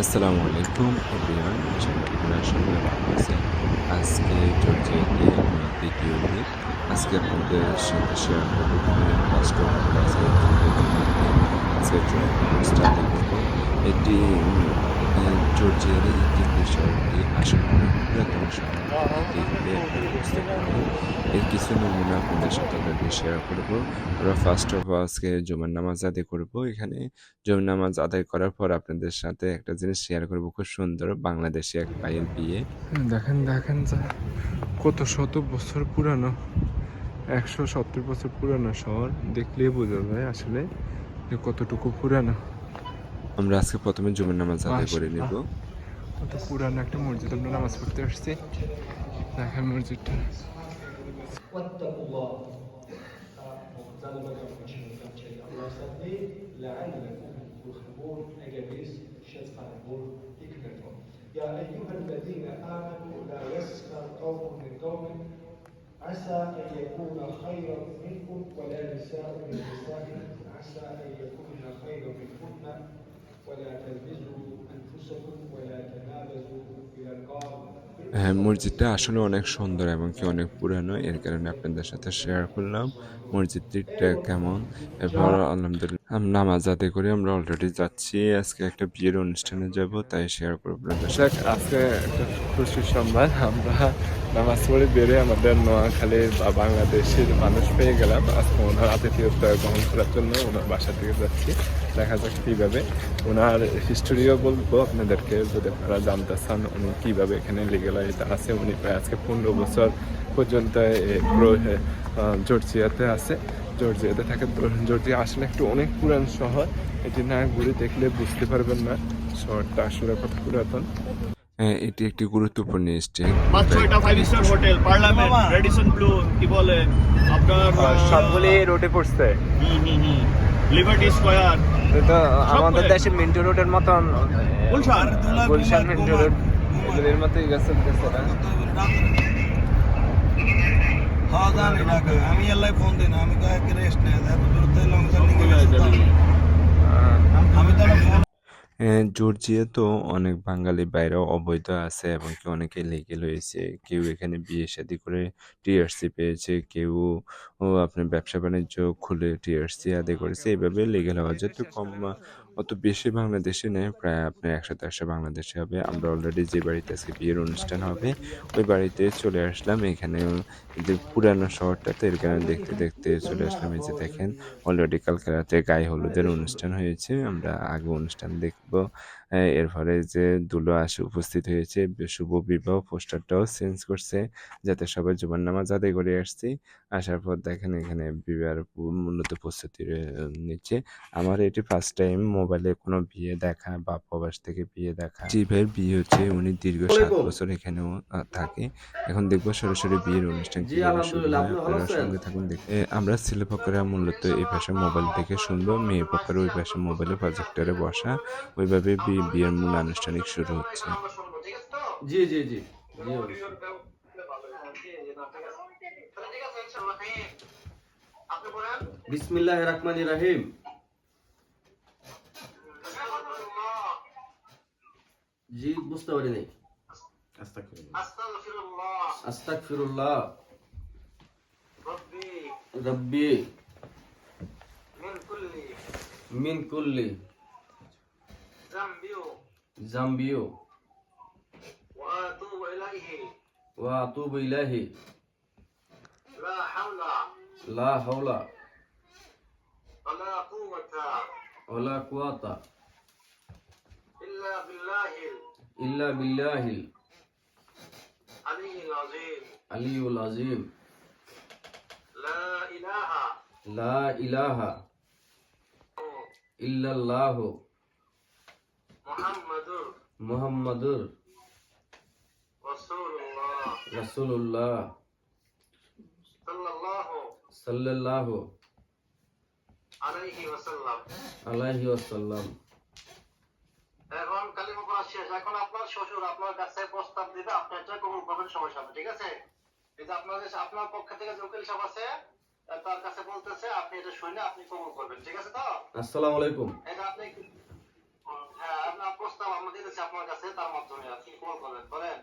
আসসালামু আলাইকুম, এভরিওয়ান। আশা করি আপনারা সকলে ভালো আছেন। আজকে জর্জিয়াতে আমার দ্বিতীয় দিন। আজকে আপনাদের সাথে শেয়ার করব ফার্স্ট কাস্টমার অল আজকে এটি অনেক পুরাতন শহর দেখলে আপনারা বুঝতে পারবেন এর কিছু নমুনা আপনাদের সাথে আপনাদের শেয়ার করব। আমরা ফার্স্ট অফ আজকে জুমার নামাজ আদায় করব। এখানে জমি নামাজ আদায় করার পর আপনাদের সাথে একটা জিনিস শেয়ার করব খুব সুন্দর বাংলাদেশি এক ভাইয়ের বিয়ে। দেখেন দেখেন যা কত শত বছর পুরানো একশো সত্তর বছর পুরানো শহর দেখলেই বোঝা যায় আসলে কতটুকু পুরানো। আমরা আজকে প্রথমে জমির নামাজ আদায় করে নেব কত পুরানো একটা মসজিদ আমরা নামাজ পড়তে আসছি দেখেন মসজিদটা واتقوا الله زاد بقى مش مكان شيء الله يصلي لعلكم ترحمون أجابيس شيخ قانون حكمتهم يا أيها الذين آمنوا لا يسخر قوم من قوم عسى أن يكون خيرا منكم ولا نساء من نساء عسى أن يكون خيرا منكن হ্যাঁ মসজিদটা আসলে অনেক সুন্দর এবং কি অনেক পুরানো। এর কারণে আপনাদের সাথে শেয়ার করলাম। মসজিদটা কেমন? এরপর আলহামদুলিল্লাহ নামাজ আদায় করে, আমরা অলরেডি যাচ্ছি। আজকে একটা বিয়ের অনুষ্ঠানে যাব, তাই শেয়ার করব আজকে একটা খুশির সংবাদ, আমরা নামাজ পড়ে বেড়ে আমাদের নোয়াখালী বা বাংলাদেশের মানুষ পেয়ে গেলাম। আজকে ওনার আতিথেয়তা গ্রহণ করার জন্য ওনার বাসা থেকে যাচ্ছি। দেখা যাক কীভাবে। ওনার হিস্টোরিও বলব আপনাদেরকে, যদি আপনারা জানতে চান উনি কীভাবে এখানে লিগেলাইতে আছে, উনি প্রায় আজকে পনেরো বছর পর্যন্ত জর্জিয়াতে আছে। জর্জিয়াতে থাকে জর্জিয়া আসলে একটু অনেক পুরান শহর। এটি না ঘুরে দেখলে বুঝতে পারবেন না শহরটা আসলে কত পুরাতন। হ্যাঁ, এটি একটি গুরুত্বপূর্ণ স্টেট পাঁচ ছয়টা five star hotel parliament Radisson Blu কি বলে? আপনার সবগুলি রোডে পড়ছে। লিবার্টি স্কোয়ার তো আমাদের দেশে মিন্টু রোডের মতন। গুলশান? গুলশান মিন্টু রোড এগুলির মতোই গেছে গেছে না আমি এলাই ফোন দিই না আমি তো রেস্ট নেই এত দূর লং জার্নি করে আমি তো ফোন জর্জিয়া তো অনেক বাঙালি বাইরেও অবৈধ আছে এবং কি অনেকে লিগেল হয়েছে কেউ এখানে বিয়ে শাদী করে টিআরসি পেয়েছে কেউ ও আপনার ব্যবসা বাণিজ্য খুলে টিআরসি আদায় করেছে। এইভাবে লিগেল হওয়া যায় তো কম অত বেশি বাংলাদেশে নেই প্রায় আপনার একশো দেড়শো বাংলাদেশে হবে। আমরা অলরেডি যে বাড়িতে আজকে বিয়ের অনুষ্ঠান হবে ওই বাড়িতে চলে আসলাম। এখানে পুরানো শহরটাতে এর কারণে দেখতে দেখতে চলে আসলাম। এই যে দেখেন অলরেডি কালকে রাতে গায়ে হলুদের অনুষ্ঠান হয়েছে। আমরা আগে অনুষ্ঠান দেখব। আহ, এর ফলে যে দুলো আসে উপস্থিত হয়েছে শুভ বিবাহ পোস্টারটাও চেঞ্জ করছে যাতে সবাই জুমার নামাজ আদায় করে আসছি। আসার পর দেখেন এখানে পু- মূলত প্রস্তুতি নিচ্ছে। আমার এটি ফার্স্ট টাইম মোবাইলে কোনো বিয়ে দেখা বা প্রবাস থেকে বিয়ে দেখা। ভাইয়ের বিয়ে হচ্ছে উনি দীর্ঘ সাত বছর এখানেও থাকে। এখন দেখব সরাসরি বিয়ের অনুষ্ঠান আপনারা সঙ্গে থাকুন দেখ। আমরা ছেলে পক্ষরা মূলত এই পাশে মোবাইল থেকে শুনব মেয়ে পক্ষের ওই পাশে মোবাইলে প্রজেক্টরে বসা। ওইভাবে বিয়ের মূল আনুষ্ঠানিক শুরু হচ্ছে। জি জি জি। জি বিসমিল্লাহ রহমান রাহিম। জি বুঝতে পারিনি। আস্তাক ফিরুল্লাহ রব্বি। মিন কুল্লি। জাম্বিও ওয়া আতুবু ইলাইহি। লা لا حول. ولا قوة ولا قوة. إلا بالله إلا بالله العلي العظيم. علي العظيم. لا إله. لا إله. إلا الله. محمد محمد رسول الله. رسول الله. সাল্লাল্লাহু আলাইহি ওয়াসাল্লাম। এখন কালিমা পড়া শেষ। এখন আপনার শ্বশুর আপনার কাছে প্রস্তাব দিবে আপনি এটা কবুল করবেন সময় সাথে ঠিক আছে? যে আপনার আপনার পক্ষ থেকে যে উকিল সাহেব আছে তার কাছে বলতেছে আপনি এটা শুনে আপনি কবুল করবেন ঠিক আছে তো? আসসালামু আলাইকুম। এটা আপনি হ্যাঁ আপনার প্রস্তাব আমরা দিয়ে আপনার কাছে তার মাধ্যমে আপনি কবুল করবেন বলেন।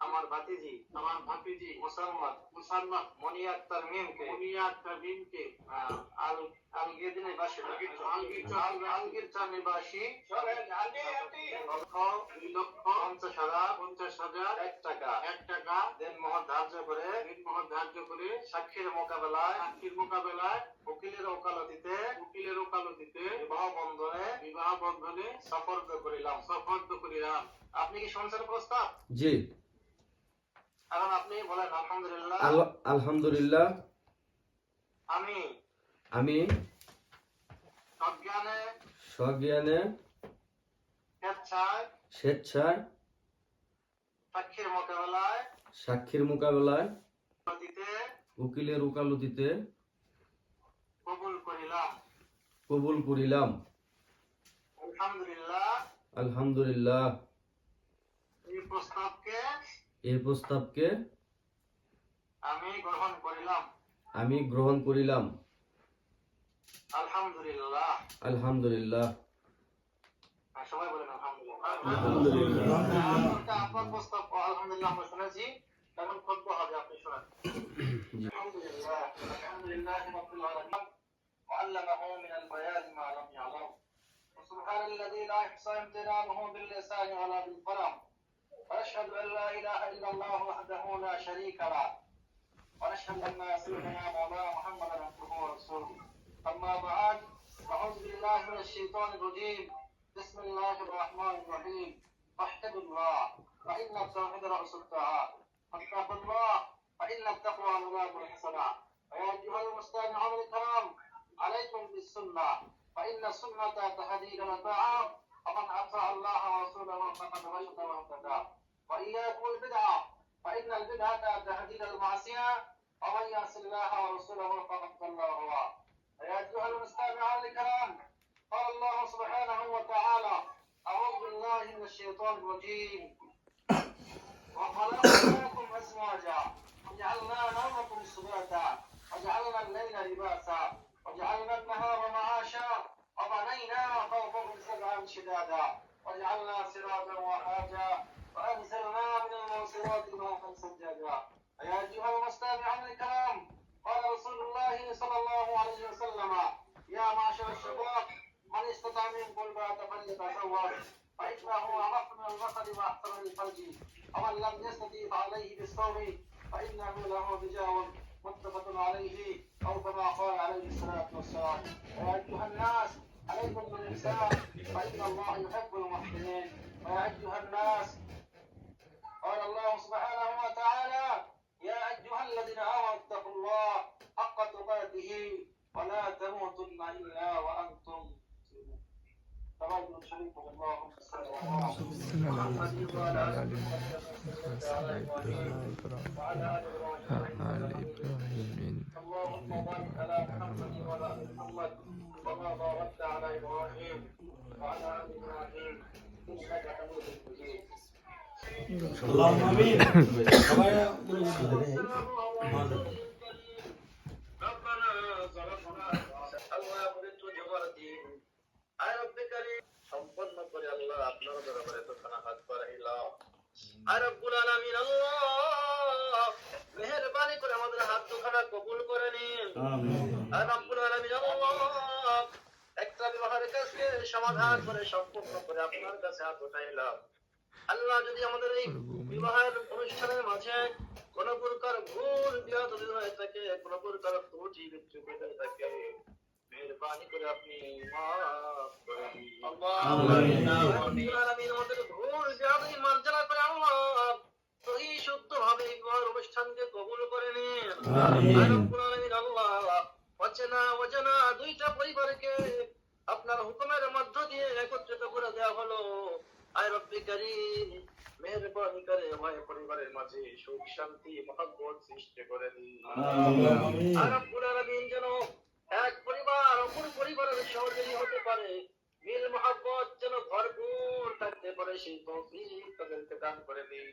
আমার ভাতিজি আমার ভাতিজি মুসলমান মুসলমান মনিয়া আক্তার মিমকে মনিয়া আক্তার মিমকে আল আলগির নিবাসী। আলগির চার। নিবাসী। লক্ষ দুই লক্ষ পঞ্চাশ হাজার পঞ্চাশ হাজার এক টাকা। এক টাকা। দেন মহৎ ধার্য করে দিন ধার্য করে সাক্ষীর মোকাবেলায় সাক্ষীর মোকাবেলায় উকিলের ওকালতিতে উকিলের ওকালতিতে বিবাহ বন্ধনে বিবাহ বন্ধনে সফর্দ করিলাম। সফর্দ করিলাম। আপনি কি শুনছেন প্রস্তাব? জি। এখন আপনি বলেন আলহামদুলিল্লাহ। আলহামদুলিল্লাহ। আমি আমি সজ্ঞানে সজ্ঞানে স্বেচ্ছায় স্বেচ্ছায় সাক্ষীর মোকাবেলায় সাক্ষীর মোকাবেলায় উকিলের উকালতিতে কবুল করিলাম। কবুল করিলাম। আলহামদুলিল্লাহ। আলহামদুলিল্লাহ। এই প্রস্তাবকে এই প্রস্তাবকে আমি গ্রহণ করিলাম আমি গ্রহণ করিলাম আলহামদুলিল্লাহ আলহামদুলিল্লাহ আর সবাই বলেন আলহামদুলিল্লাহ আলহামদুলিল্লাহ। এটা আপনার প্রস্তাব আলহামদুলিল্লাহ আমরা শুনেছি এখন খুতবা হবে আপনি শোনান আলহামদুলিল্লাহ আলহামদুলিল্লাহ রাব্বিল আলামিন وعلمه من البيان ما لم يعلم وسبحان الذي لا يحصى امتنانه باللسان ولا بالقلم واشهد أن لا إله إلا الله وحده لا شريك له. ونشهد أن سيدنا مولانا محمدا عبده ورسوله. أما بعد أعوذ بالله من الشيطان الرجيم. بسم الله الرحمن الرحيم. واحمدوا الله فإن التوحيد رأس الطاعات فاتقوا الله فإن التقوى مباب الحسنات ويا ايها المستمعون الكرام عليكم بالسنة. فإن السنة تهدي إلى الطاعات ومن أطاع الله ورسوله فقد رشد واهتدى. واياكم البدعه فإن البدعة تهدي إلى المعصية ومن يعص الله ورسوله فقد ضل وغوى يا أيها المستمعون الكرام قال الله سبحانه وتعالى أعوذ بالله من الشيطان الرجيم. وخلقناكم أزواجا وجعلنا نومكم سباتا وجعلنا الليل لباسا وجعلنا النهار معاشا وبنينا فوقكم سبعا شدادا وجعلنا سراجا وحاجا وأنزلنا من الموسرات ماء سجاجا يا أيها المستمعون الكرام قال رسول الله صلى الله عليه وسلم يا معشر الشباب من استطاع منكم الباءة فليتزوج فإنه أعرف من البصر وأحسن للفرج ومن لم يستطيع فعليه بالصوم فإنه له بجاء متفق عليه أو كما قال عليه الصلاة والسلام. يا أيها الناس عليكم بالإحسان فإن الله يحب المحسنين ويا أيها الناس قال الله سبحانه وتعالى يا أيها الذين آمنوا اتقوا الله حق تقاته ولا تموتن إلا وأنتم تبارك شريف اللهم صل على محمد وعلى آل إبراهيم اللهم بارك على محمد وعلى آل محمد كما باركت সম্পন্ন করে হাত বাড়াইলাম আয় রব্বুল করে আমাদের হাত দুখানা কবুল করে নিন সমাধান করে সম্পূর্ণ করে আপনার কাছে হাত উঠাইলাম। আল্লাহ যদি আমাদের এই বিবাহের অনুষ্ঠানের মাঝে কোন প্রকার ভুল হয়ে থাকে কোন প্রকার ত্রুটি বিচ্যুত হয়ে থাকে মেহরবানি করে আপনি মাফ করে আল্লাহ। আমিন আমাদের ভুল বিয়াদ মার্জনা করে আল্লাহ সহি শুদ্ধ ভাবে এই বিবাহের অনুষ্ঠানকে কবুল করে নিন। আর আল্লাহ অচেনা অজানা দুইটা পরিবারকে হুকুমের মধ্য দিয়ে একত্রিত করে দেওয়া হলো। আয় রব্বি করিম মেহরবানি করে আমার পরিবারের মাঝে সুখ শান্তি মহব্বত সৃষ্টি করে দিন। আর রব্বুল আলামিন যেন এক পরিবার অপর পরিবারের সহযোগী হতে পারে। মিল মহব্বত যেন ভরপুর থাকতে পারে সেই তৌফিক তাদেরকে দান করে দিন।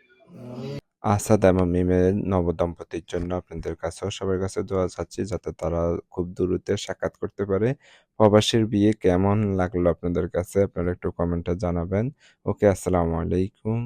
আসাদ এবং মিমের নবদম্পতির জন্য আপনাদের কাছেও সবার কাছে দোয়া চাচ্ছি যাতে তারা খুব দ্রুত সাক্ষাৎ করতে পারে। প্রবাসীর বিয়ে কেমন লাগল আপনাদের কাছে? আপনারা একটু কমেন্টে জানাবেন। ওকে, আসসালামু আলাইকুম।